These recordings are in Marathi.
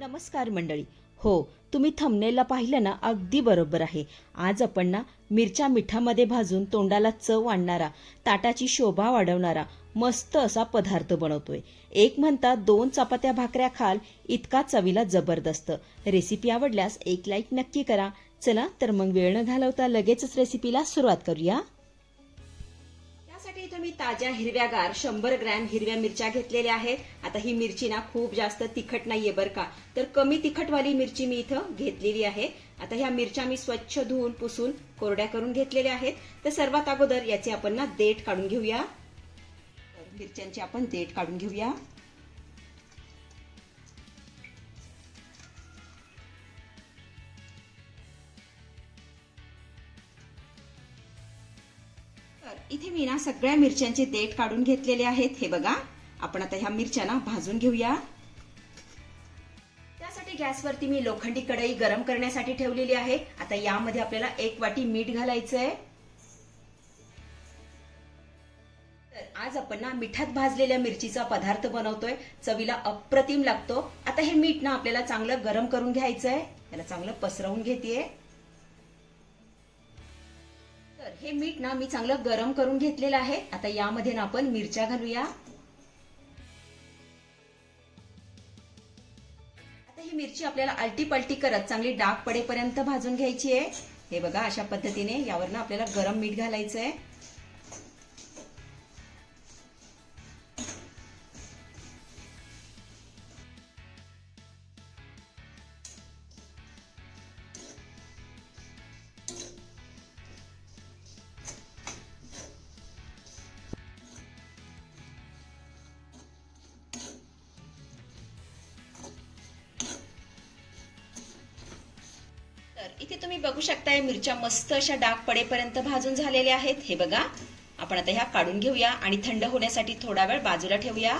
नमस्कार मंडळी. हो तुम्ही थंबनेलला पाहिलं ना अगदी बरोबर आहे. आज आपण ना मिरच्या मिठामध्ये भाजून तोंडाला चव आणणारा ताटाची शोभा वाढवणारा मस्त असा पदार्थ बनवतोय. एक म्हणतात दोन चपात्या भाकऱ्या खाल इतका चवीला जबरदस्त. रेसिपी आवडल्यास एक लाईक नक्की करा. चला तर मग वेळ न घालवता लगेचच रेसिपीला सुरुवात करूया. मी ताज्या हिरव्यागार शंभर ग्रॅम हिरव्या मिरच्या घेतलेल्या आहेत. आता ही मिरची ना खूप जास्त तिखट नाहीये बरं का. तर कमी तिखटवाली मिरची मी इथं घेतलेली आहे. आता ह्या मिरच्या मी स्वच्छ धुवून पुसून कोरड्या करून घेतलेल्या आहेत. तर सर्वात अगोदर याचे आपण ना देठ काढून घेऊया. मिरच्यांची आपण देठ काढून घेऊया. इथे मी ना सगळ्या मिरच्यांचे देठ काढून घेतलेले आहेत. हे बघा आपण आता ह्या मिरच्या ना भाजून घेऊया. त्यासाठी गॅसवरती मी लोखंडी कढई गरम करण्यासाठी ठेवलेली आहे. आता यामध्ये आपल्याला एक वाटी मीठ घालायचं आहे तर आज आपण ना मिठात भाजलेल्या मिरचीचा पदार्थ बनवतोय. चवीला अप्रतिम लागतो. आता हे मीठ ना आपल्याला चांगलं गरम करून घ्यायचंय. त्याला चांगलं पसरवून घेतेय. तर हे मीठ ना मी चांगलं गरम करून घेतलेलं आहे. आता यामध्ये ना आपण मिरच्या घालूया. आता ही मिरची आपल्याला आलटी पलटी करत चांगली डाग पडेपर्यंत भाजून घ्यायची आहे. हे बघा अशा पद्धतीने यावर ना आपल्याला गरम मीठ घालायचं आहे तर इथे तुम्ही बघू शकताय मिरच्या मस्त अशा डाग पडेपर्यंत भाजून झालेल्या आहेत. हे बघा. आपण आता ह्या काढून घेऊया आणि थंड होण्यासाठी थोडा वेळ बाजूला ठेवूया.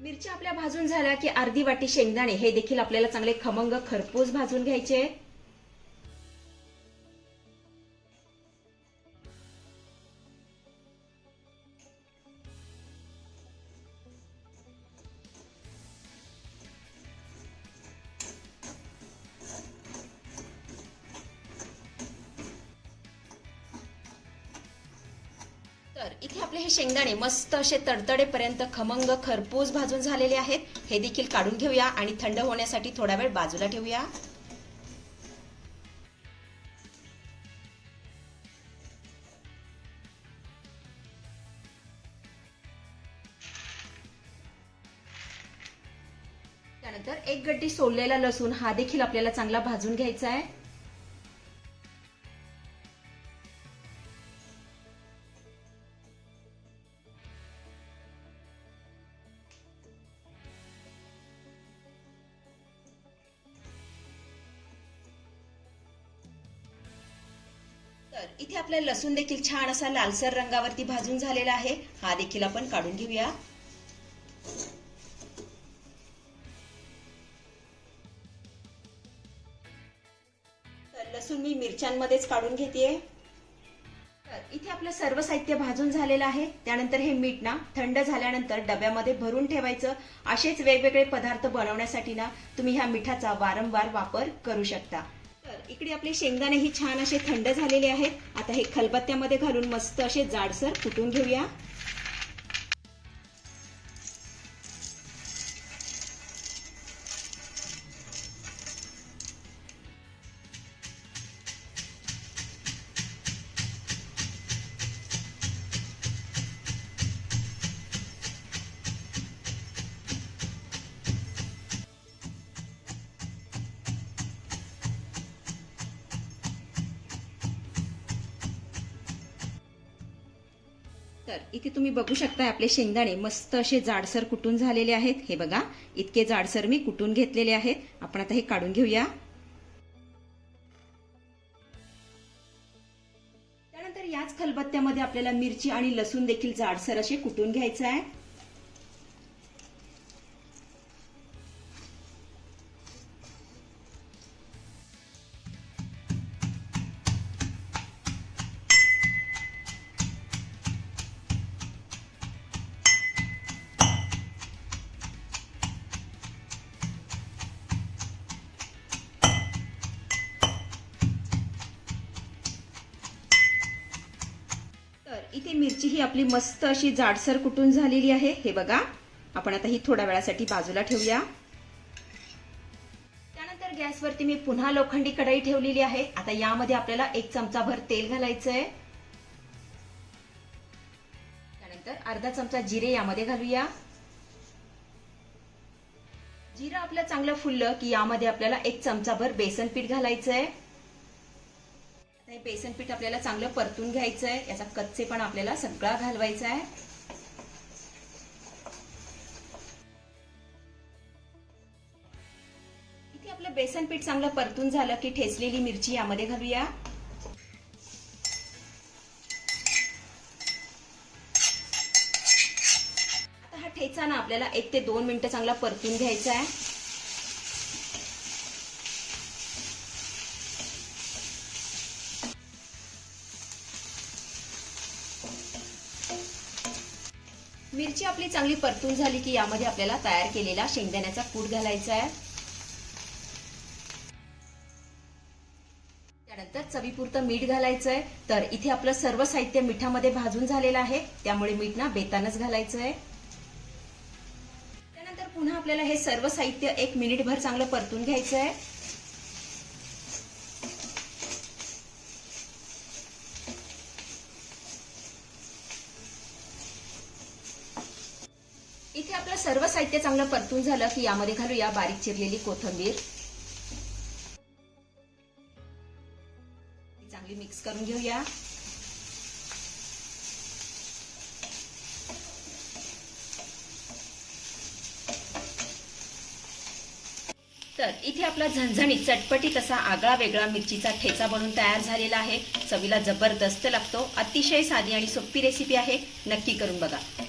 मिरच्या आपल्या भाजून झाल्या की अर्धी वाटी शेंगदाणे. हे देखील आपल्याला चांगले खमंग खरपूस भाजून घ्यायचे. तर इथे आपले हे शेंगदाणे मस्त असे तडतडेपर्यंत खमंग खरपूस भाजून झालेले आहेत. हे देखील काढून घेऊया आणि थंड होण्यासाठी थोडा वेळ बाजूला ठेवूया. त्यानंतर एक गड्डी सोललेला लसूण हा देखील आपल्याला चांगला भाजून घ्यायचा आहे. तर इथे आपलं लसूण देखील छान असा लालसर रंगावरती भाजून झालेला आहे. हा देखील आपण काढून घेऊया. तर लसूण मी मिरच्यांमध्येच काढून घेते तर इथे आपलं सर्व साहित्य भाजून झालेलं आहे. त्यानंतर हे मीठ ना थंड झाल्यानंतर डब्यामध्ये भरून ठेवायचं. असेच वेगवेगळे पदार्थ बनवण्यासाठी ना तुम्ही ह्या मिठाचा वारंवार वापर करू शकता. इकडे आपले शेंगदाणे ही छान असे थंड झालेले आहेत. आता हे खलबत्त्यामध्ये घालून मस्त असे जाडसर कुटून घेऊया. तर इथे तुम्ही बघू शकता आपले शेंगदाणे मस्त असे जाडसर कुटून झालेले आहेत. हे बघा इतके जाडसर मी कुटून घेतलेले आहेत. आपण आता हे काढून घेऊया. त्यानंतर याच खलबत्त्यामध्ये आपल्याला मिरची आणि लसूण देखील जाडसर असे कुटून घ्यायचं आहे. इथे मिरची ही आपली मस्त अशी जाडसर कुटून झालेली आहे. हे बघा. आपण आता ही थोड्या वेळासाठी बाजूला ठेवूया. त्यानंतर गॅसवरती मी पुन्हा लोखंडी कढाई ठेवलेली आहे. आता यामध्ये आपल्याला एक चमचाभर तेल घालायचं आहे त्यानंतर अर्धा चमचा जिरे यामध्ये घालूया. जिरं आपलं चांगलं फुललं की यामध्ये आपल्याला एक चमचाभर बेसन पीठ घालायचं आहे आता हे बेसन पीठ आपल्याला चांगलं परतून घ्यायचं आहे याचा कच्चे पण आपल्याला सगळा घालवायचा आहे. इथे आपलं बेसन पीठ चांगलं परतून झालं की ठेचलेली मिरची यामध्ये घालूया. आता हा ठेचा ना आपल्याला एक ते दोन मिनिटं चांगला परतून घ्यायचा आहे. मिरची आपली चांगली परतून झाली की यामध्ये आपल्याला तयार केलेला शेंगदाण्याचा कूट घालायचा आहे. त्यानंतर चवीपुरतं मीठ घालायचं आहे. तर इथे आपलं सर्व साहित्य मिठामध्ये भाजून झालेलं आहे. त्यामुळे मीठ ना बेतानच घालायचं आहे. त्यानंतर पुन्हा आपल्याला हे सर्व साहित्य एक मिनिटभर चांगलं परतून घ्यायचं आहे. इथे आपलं सर्व साहित्य चांगलं परतून झालं की यामध्ये घालूया बारीक चिरलेली कोथंबीर. चांगली मिक्स करून घेऊया. तर इथे आपला झणझणीत चटपटीत असा आगळा वेगळा मिरचीचा ठेचा बनून तयार झालेला आहे. चवीला जबरदस्त लागतो. अतिशय साधी आणि सोपी रेसिपी आहे. नक्की करून बघा.